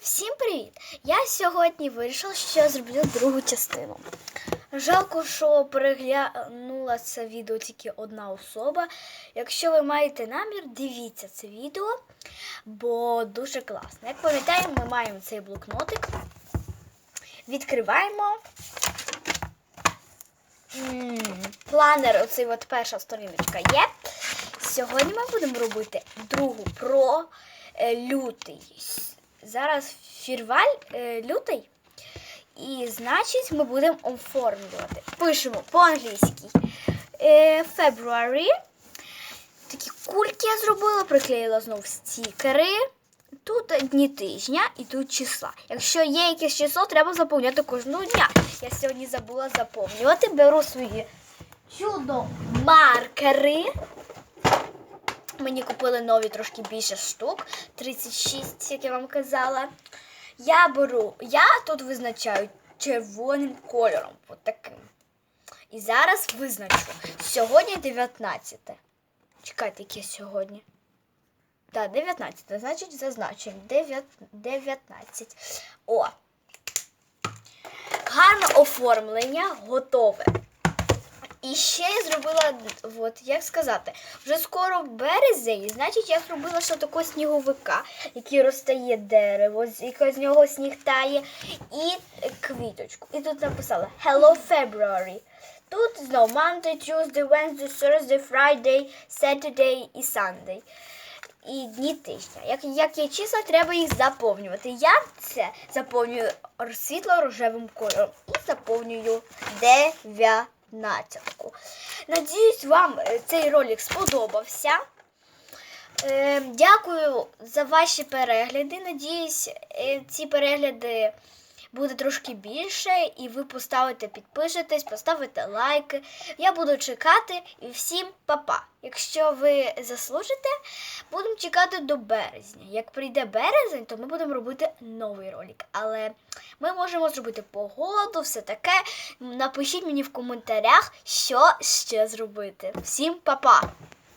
Всім привіт! Я сьогодні вирішила, що я зроблю другу частину. Жалко, що переглянула це відео тільки одна особа. Якщо ви маєте намір, дивіться це відео, бо дуже класно. Як пам'ятаємо, ми маємо цей блокнотик. Відкриваємо. Планер, оцей от перша сторіночка є. Сьогодні ми будемо робити другу про е, лютий. Зараз фірваль е, лютий. І значить ми будемо оформлювати. Пишемо по-англійськи. Е, February. Такі кульки я зробила, приклеїла знову стікери. Тут дні тижня і тут числа. Якщо є якесь число, треба заповняти кожного дня. Я сьогодні забула заповнювати. Беру свої чудо маркери. Мені купили нові трошки більше штук. 36, як я вам казала. Я беру, я тут визначаю червоним кольором. От таким. І зараз визначу. Сьогодні 19. Чекайте, яке сьогодні. Так, 19. Значить, зазначимо. 9, 19. О. Гарне оформлення готове. І ще я зробила, от, як сказати, вже скоро березень, значить я зробила ще такого сніговика, який розтає дерево, з нього сніг тає, і квіточку. І тут написала Hello February. Тут знову Monday, Tuesday, Wednesday, Thursday, Friday, Saturday і Sunday. І дні тижня. Як, як є числа, треба їх заповнювати. Я це заповнюю світло-рожевим кольором і заповнюю 19. Надіюсь, вам е, цей ролик сподобався. Е, Дякую за ваші перегляди. Надіюсь, е, ці перегляди буде трошки більше, і ви поставите, підпишетесь, поставите лайки. Я буду чекати і всім па-па. Якщо ви заслужите, будемо чекати до березня. Як прийде березень, то ми будемо робити новий ролик. Але ми можемо зробити погоду, все таке. Напишіть мені в коментарях, що ще зробити. Всім па-па!